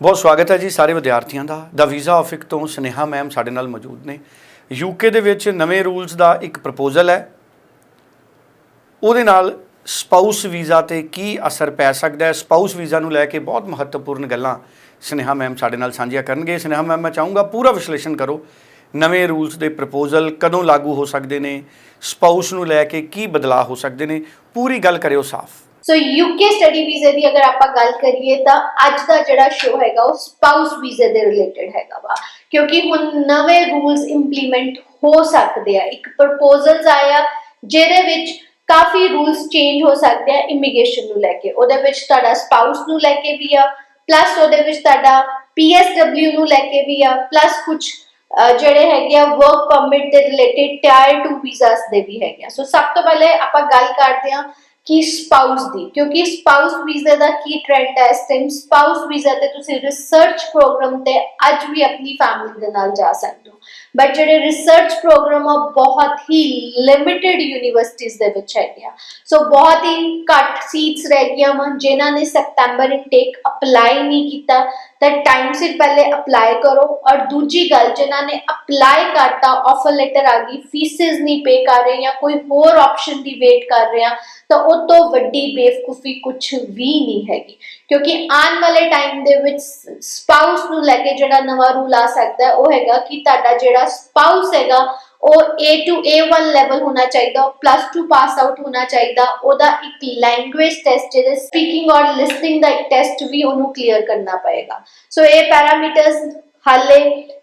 ਬਹੁਤ ਸਵਾਗਤ ਹੈ ਜੀ ਸਾਰੇ ਵਿਦਿਆਰਥੀਆਂ ਦਾ। ਦਾ ਵੀਜ਼ਾ ਆਫਿਕ ਤੋਂ ਸਨੇਹਾ ਮੈਮ ਸਾਡੇ ਨਾਲ ਮੌਜੂਦ ਨੇ। ਯੂਕੇ ਦੇ ਵਿੱਚ ਨਵੇਂ ਰੂਲਸ ਦਾ ਇੱਕ ਪ੍ਰਪੋਜ਼ਲ ਹੈ। ਉਹਦੇ ਨਾਲ ਸਪਾਊਸ ਵੀਜ਼ਾ ਤੇ ਕੀ ਅਸਰ ਪੈ ਸਕਦਾ ਹੈ? ਸਪਾਊਸ ਵੀਜ਼ਾ ਨੂੰ ਲੈ ਕੇ ਬਹੁਤ ਮਹੱਤਵਪੂਰਨ ਗੱਲਾਂ ਸਨੇਹਾ ਮੈਮ ਸਾਡੇ ਨਾਲ ਸਾਂਝੀਆਂ ਕਰਨਗੇ। ਸਨੇਹਾ ਮੈਮ ਮੈਂ ਚਾਹੂੰਗਾ ਪੂਰਾ ਵਿਸ਼ਲੇਸ਼ਣ ਕਰੋ। ਨਵੇਂ ਰੂਲਸ ਦੇ ਪ੍ਰਪੋਜ਼ਲ ਕਦੋਂ ਲਾਗੂ ਹੋ ਸਕਦੇ ਨੇ? ਸਪਾਊਸ ਨੂੰ ਲੈ ਕੇ ਕੀ ਬਦਲਾਅ ਹੋ ਸਕਦੇ ਨੇ? ਪੂਰੀ ਗੱਲ ਕਰਿਓ ਸਾਫ਼। ਸੋ ਯੂਕੇ ਸਟੱਡੀ ਵੀਜ਼ੇ ਦੀ ਅਗਰ ਆਪਾਂ ਗੱਲ ਕਰੀਏ ਤਾਂ ਅੱਜ ਦਾ ਜਿਹੜਾ ਸ਼ੋ ਹੈਗਾ ਉਹ ਸਪਾਊਸ ਵੀਜ਼ੇ ਦੇ ਰਿਲੇਟਡ ਹੈਗਾ ਵਾ। ਕਿਉਂਕਿ ਹੁਣ ਨਵੇਂ ਰੂਲਸ ਇੰਪਲੀਮੈਂਟ ਹੋ ਸਕਦੇ ਆ। ਇੱਕ ਪ੍ਰਪੋਜ਼ਲਸ ਆਇਆ ਜਿਹਦੇ ਵਿੱਚ ਕਾਫੀ ਰੂਲਸ ਚੇਂਜ ਹੋ ਸਕਦੇ ਆ ਇਮੀਗ੍ਰੇਸ਼ਨ ਨੂੰ ਲੈ ਕੇ। ਉਹਦੇ ਵਿੱਚ ਤੁਹਾਡਾ ਸਪਾਊਸ ਨੂੰ ਲੈ ਕੇ ਵੀ ਆ ਪਲੱਸ ਉਹਦੇ ਵਿੱਚ ਤੁਹਾਡਾ PSW ਨੂੰ ਲੈ ਕੇ ਵੀ ਆ ਪਲੱਸ ਕੁਝ ਜਿਹੜੇ ਹੈਗੇ ਆ ਵਰਕ ਪਰਮਿਟ ਦੇ ਰਿਲੇਟਡ ਟਾਇਰ 2 ਵੀਜ਼ਾਸ ਦੇ ਵੀ ਹੈਗੇ ਆ। ਸੋ ਸਭ ਤੋਂ ਪਹਿਲੇ ਆਪਾਂ ਗੱਲ ਕਰਦੇ ਆ ਕਿ ਸਪਾਊਸ ਦੀ, ਕਿਉਂਕਿ ਸਪਾਊਸ ਵੀਜ਼ਾ ਦਾ ਕੀ ਟ੍ਰੈਂਡ ਹੈ ਇਸ ਟਾਈਮ ਸਪਾਊਸ ਵੀਜ਼ਾ ਤੇ ਤੁਸੀਂ ਰਿਸਰਚ ਪ੍ਰੋਗਰਾਮ ਤੇ ਅੱਜ ਵੀ ਆਪਣੀ ਫੈਮਿਲੀ ਦੇ ਨਾਲ ਜਾ ਸਕਦੇ ਹੋ। ਬਟ ਜਿਹੜੇ ਰਿਸਰਚ ਪ੍ਰੋਗਰਾਮ ਆ, ਬਹੁਤ ਹੀ ਲਿਮਿਟਿਡ ਯੂਨੀਵਰਸਿਟੀਜ਼ ਦੇ ਵਿੱਚ ਹੈਗੇ ਆ। ਸੋ ਬਹੁਤ ਹੀ ਘੱਟ ਸੀਟਸ ਰਹਿ ਗਈਆਂ ਵਾ, ਜਿਨ੍ਹਾਂ ਨੇ ਸੈਪਟੈਂਬਰ ਇਨਟੇਕ ਅਪਲਾਈ ਨਹੀਂ ਕੀਤਾ, ਤਾਂ ਟਾਈਮ ਸਿਰ ਪਹਿਲੇ ਅਪਲਾਈ ਕਰੋ। ਔਰ ਦੂਜੀ ਗੱਲ, ਜਿਨ੍ਹਾਂ ਨੇ ਅਪਲਾਈ ਕਰਤਾ ਆਫਰ ਲੈਟਰ ਆ ਗਈ ਫੀਸਿਸ ਨਹੀਂ ਪੇ ਕਰ ਰਹੇ ਜਾਂ ਕੋਈ ਹੋਰ ਆਪਸ਼ਨ ਦੀ ਵੇਟ ਕਰ ਰਹੇ ਆ, ਤਾਂ ਉਹ ਤੋਂ ਵੱਡੀ ਬੇਵਕੂਫੀ ਕੁਝ ਵੀ ਨਹੀਂ ਹੈਗੀ। ਕਿਉਂਕਿ ਆਉਣ ਵਾਲੇ ਟਾਈਮ ਦੇ ਵਿੱਚ ਸਪਾਊਸ ਨੂੰ ਲੈ ਕੇ ਜਿਹੜਾ ਨਵਾਂ ਰੂਲ ਆ ਸਕਦਾ ਹੈ, ਉਹ ਹੈਗਾ ਕਿ ਤੁਹਾਡਾ ਜਿਹੜਾ ਸਪਾਊਸ ਹੈਗਾ, ਉਹ A to A1 ਲੈਵਲ ਹੋਣਾ ਚਾਹੀਦਾ ਪਲੱਸ 2 ਪਾਸ ਆਊਟ ਹੋਣਾ ਚਾਹੀਦਾ, ਉਹਦਾ ਇੱਕ ਲੈਂਗੁਏਜ ਟੈਸਟ ਜਿਹਦੇ ਸਪੀਕਿੰਗ ਔਰ ਲਿਸਨਿੰਗ ਦਾ ਇੱਕ ਟੈਸਟ ਵੀ ਉਹਨੂੰ ਕਲੀਅਰ ਕਰਨਾ ਪਏਗਾ। ਸੋ ਇਹ ਪੈਰਾਮੀਟਰਸ ਹਾਲੇ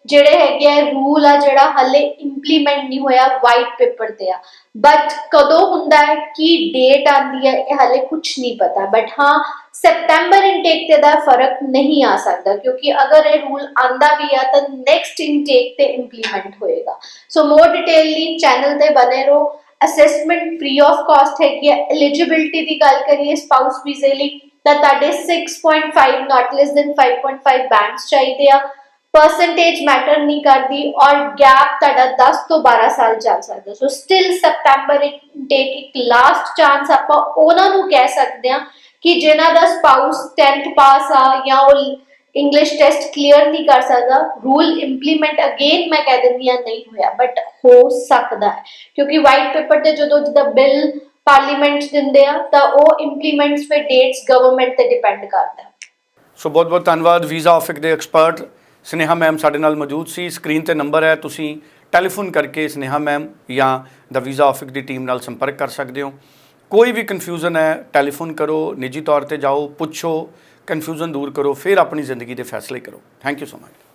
ਜਿਹੜੇ ਹੈਗੇ ਆ ਰੂਲ ਆ ਜਿਹੜਾ ਹਾਲੇ ਇੰਪਲੀਮੈਂਟ ਨਹੀਂ ਹੋਇਆ ਵਾਈਟ ਪੇਪਰ ਤੇ ਆ। ਬਟ ਕਦੋਂ ਹੁੰਦਾ ਹੈ, ਕੀ ਡੇਟ ਆਂਦੀ ਹੈ, ਇਹ ਹਾਲੇ ਕੁਝ ਨਹੀਂ ਪਤਾ। ਬਟ ਹਾਂ ਸੈਪਟੈਂਬਰ ਇਨਟੇਕ ਤੇ ਦਾ ਫ਼ਰਕ ਨਹੀਂ ਆ ਸਕਦਾ, ਕਿਉਂਕਿ ਅਗਰ ਇਹ ਰੂਲ ਆਂਦਾ ਵੀ ਆ, ਤਾਂ ਨੈਕਸਟ ਇਨਟੇਕ ਤੇ ਇੰਪਲੀਮੈਂਟ ਹੋਏਗਾ। ਸੋ ਮੋਰ ਡਿਟੇਲਲੀ ਚੈਨਲ ਤੇ ਬਨੇ ਰਹੋ। ਅਸੈਸਮੈਂਟ ਫ੍ਰੀ ਆਫ ਕਾਸਟ ਹੈਗੀ ਹੈ ਐਲੀਜੀਬਿਲਟੀ ਦੀ ਗੱਲ ਕਰੀਏ ਸਪਾਊਸ ਵੀਜ਼ੇ ਲਈ, ਤਾਂ ਤੁਹਾਡੇ 6.5 ਨਾਟ ਲੈਸ ਦੈਨ 5.5 ਬੈਂਡਸ ਚਾਹੀਦੇ ਆ। ਪਰਸੈਂਟੇਜ ਮੈਟਰ ਨਹੀਂ ਕਰਦੀ ਔਰ ਗੈਪ ਤੁਹਾਡਾ 10 ਤੋਂ 12 ਸਾਲ ਚੱਲ ਸਕਦਾ। ਸੋ ਸਟਿਲ ਸੈਪਟੈਂਬਰ ਇਨਟੇਕ ਇੱਕ ਲਾਸਟ ਚਾਂਸ ਆਪਾਂ ਉਹਨਾਂ ਨੂੰ ਕਹਿ ਸਕਦੇ ਆ ਕਿ ਜਿਨ੍ਹਾਂ ਦਾ ਸਪਾਊਸ 10th ਪਾਸ ਆ ਜਾਂ ਉਹ ਇੰਗਲਿਸ਼ ਟੈਸਟ ਕਲੀਅਰ ਨਹੀਂ ਕਰ ਸਕਦਾ ਰੂਲ ਇੰਪਲੀਮੈਂਟ ਅਗੇਨ ਮੈਂ ਕਹਿ ਦਿੰਦੀ ਆ ਨਹੀਂ ਹੋਇਆ ਬਟ ਹੋ ਸਕਦਾ ਹੈ। ਕਿਉਂਕਿ ਵਾਈਟ ਪੇਪਰ ਤੇ ਜਦੋਂ ਜਿਹਦਾ ਬਿੱਲ ਪਾਰਲੀਮੈਂਟ ਦਿੰਦੇ ਆ, ਤਾਂ ਉਹ ਇੰਪਲੀਮੈਂਟਸ ਤੇ ਡੇਟਸ ਗਵਰਨਮੈਂਟ ਤੇ ਡਿਪੈਂਡ ਕਰਦਾ। ਸੋ ਬਹੁਤ ਬਹੁਤ ਧੰਨਵਾਦ ਵੀਜ਼ਾ ਆਫਿਕ ਦੇ ਐਕਸਪਰਟ ਸਨੇਹਾ ਮੈਮ ਸਾਡੇ ਨਾਲ ਮੌਜੂਦ ਸੀ। ਸਕਰੀਨ ਤੇ ਨੰਬਰ ਹੈ, ਤੁਸੀਂ ਟੈਲੀਫੋਨ ਕਰਕੇ ਸਨੇਹਾ ਮੈਮ ਜਾਂ ਦਾ ਵੀਜ਼ਾ ਆਫਿਕ ਦੀ ਟੀਮ ਨਾਲ ਸੰਪਰਕ ਕਰ ਸਕਦੇ ਹੋ। ਕੋਈ ਵੀ ਕਨਫਿਊਜ਼ਨ ਹੈ, ਟੈਲੀਫੋਨ ਕਰੋ, ਨਿੱਜੀ ਤੌਰ ਤੇ ਜਾਓ, ਪੁੱਛੋ ਕਨਫਿਊਜ਼ਨ ਦੂਰ ਕਰੋ, ਫਿਰ ਆਪਣੀ ਜ਼ਿੰਦਗੀ ਦੇ ਫੈਸਲੇ ਕਰੋ। Thank you so much